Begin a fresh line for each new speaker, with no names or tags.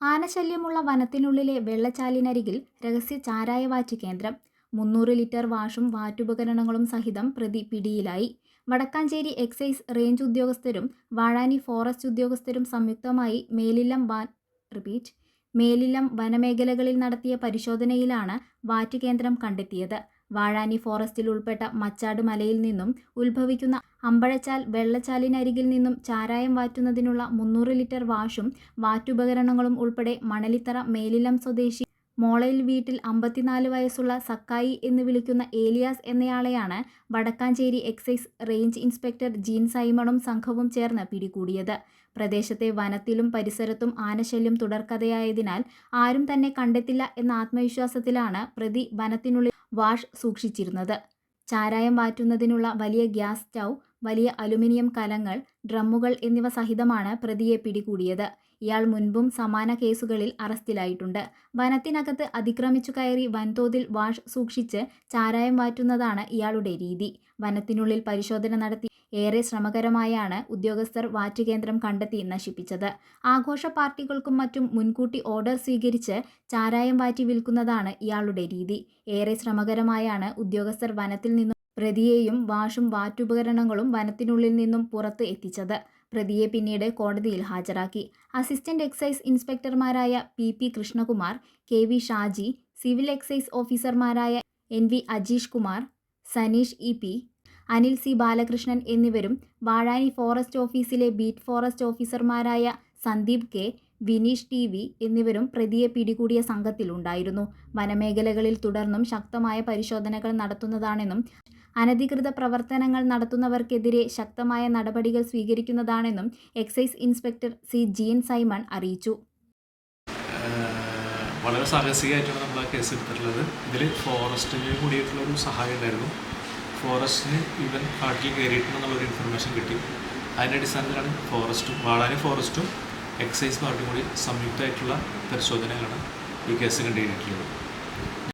ആനശല്യമുള്ള വനത്തിനുള്ളിലെ വെള്ളച്ചാലിനരികിൽ രഹസ്യ ചാരായ ചാരായവാറ്റ് കേന്ദ്രം. മുന്നൂറ് ലിറ്റർ വാഷും വാറ്റുപകരണങ്ങളും സഹിതം പ്രതി പിടിയിലായി. വടക്കാഞ്ചേരി എക്സൈസ് റേഞ്ച് ഉദ്യോഗസ്ഥരും വാഴാനി ഫോറസ്റ്റ് ഉദ്യോഗസ്ഥരും സംയുക്തമായി മേലില്ലം വാൻ റിപ്പീറ്റ് മേലില്ലം വനമേഖലകളിൽ നടത്തിയ പരിശോധനയിലാണ് വാറ്റ് കേന്ദ്രം കണ്ടെത്തിയത്. വാഴാനി ഫോറസ്റ്റിൽ ഉൾപ്പെട്ട മച്ചാട് മലയിൽ നിന്നും ഉത്ഭവിക്കുന്ന അമ്പഴച്ചാൽ വെള്ളച്ചാലിനരികിൽ നിന്നും ചാരായം വാറ്റുന്നതിനുള്ള മുന്നൂറ് ലിറ്റർ വാഷും വാറ്റുപകരണങ്ങളും ഉൾപ്പെടെ മണലിത്തറ മേലിലം സ്വദേശി മോളയിൽ വീട്ടിൽ അമ്പത്തിനാല് വയസ്സുള്ള സക്കായി എന്ന് വിളിക്കുന്ന Elias എന്നയാളെയാണ് Vadakkanchery excise range inspector Jean സൈമണും സംഘവും ചേർന്ന് പിടികൂടിയത്. പ്രദേശത്തെ വനത്തിലും പരിസരത്തും ആനശല്യം തുടർക്കഥയായതിനാൽ ആരും തന്നെ കണ്ടെത്തില്ല എന്ന ആത്മവിശ്വാസത്തിലാണ് പ്രതി വനത്തിനുള്ളിൽ വാഷ് സൂക്ഷിച്ചിരുന്നത്. ചാരായം മാറ്റുന്നതിനുള്ള വലിയ ഗ്യാസ് സ്റ്റൗ വലിയ അലുമിനിയം കലങ്ങൾ ഡ്രമ്മുകൾ എന്നിവ സഹിതമാണ് പ്രതിയെ പിടികൂടിയത്. ഇയാൾ മുൻപും സമാന കേസുകളിൽ അറസ്റ്റിലായിട്ടുണ്ട്. വനത്തിനകത്ത് അതിക്രമിച്ചു കയറി വൻതോതിൽ വാഷ് സൂക്ഷിച്ച് ചാരായം മാറ്റുന്നതാണ് ഇയാളുടെ രീതി. വനത്തിനുള്ളിൽ പരിശോധന നടത്തി ഏറെ ശ്രമകരമായാണ് ഉദ്യോഗസ്ഥർ വാറ്റ് കേന്ദ്രം കണ്ടെത്തി നശിപ്പിച്ചത്. ആഘോഷ പാർട്ടികൾക്കും മറ്റും മുൻകൂട്ടി ഓർഡർ സ്വീകരിച്ച് ചാരായം വാറ്റി വിൽക്കുന്നതാണ് ഇയാളുടെ രീതി. ഏറെ ശ്രമകരമായാണ് ഉദ്യോഗസ്ഥർ വനത്തിൽ നിന്നും പ്രതിയെയും വാഷും വാറ്റുപകരണങ്ങളും വനത്തിനുള്ളിൽ നിന്നും പുറത്ത് എത്തിച്ചത്. പ്രതിയെ പിന്നീട് കോടതിയിൽ ഹാജരാക്കി. Assistant excise ഇൻസ്പെക്ടർമാരായ P P Krishnakumar K V Shaji civil excise ഓഫീസർമാരായ N V Ajeesh Kumar Saneesh E P Anil C. Balakrishnan എന്നിവരും വാഴാനി ഫോറസ്റ്റ് ഓഫീസിലെ ബീറ്റ് ഫോറസ്റ്റ് ഓഫീസർമാരായ Sandeep K Vineesh T V എന്നിവരും പ്രതിയെ പിടികൂടിയ സംഘത്തിലുണ്ടായിരുന്നു. വനമേഖലകളിൽ തുടർന്നും ശക്തമായ പരിശോധനകൾ നടത്തുന്നതാണെന്നും അനധികൃത പ്രവർത്തനങ്ങൾ നടത്തുന്നവർക്കെതിരെ ശക്തമായ നടപടികൾ സ്വീകരിക്കുന്നതാണെന്നും excise inspector C. Jean Simon അറിയിച്ചു.
വളരെ സാഹസികമായിട്ടാണ് നമ്മൾ ആ കേസ് എടുത്തിട്ടുള്ളത് ഇതിൽ ഫോറസ്റ്റിന് കൂടിയിട്ടുള്ള ഒരു സഹായം ഉണ്ടായിരുന്നു. ഫോറസ്റ്റിന് ഇവൻ കാട്ടിൽ കയറിയിട്ടുണ്ടെന്നുള്ളൊരു ഇൻഫർമേഷൻ കിട്ടി. അതിന്റെ അടിസ്ഥാനത്തിലാണ് ഫോറസ്റ്റും വാളാനി ഫോറസ്റ്റും എക്സൈസ് പാർട്ടിയും കൂടി സംയുക്തമായിട്ടുള്ള പരിശോധനയിലാണ് ഈ കേസ് കണ്ടുകഴിഞ്ഞിട്ടുള്ളത്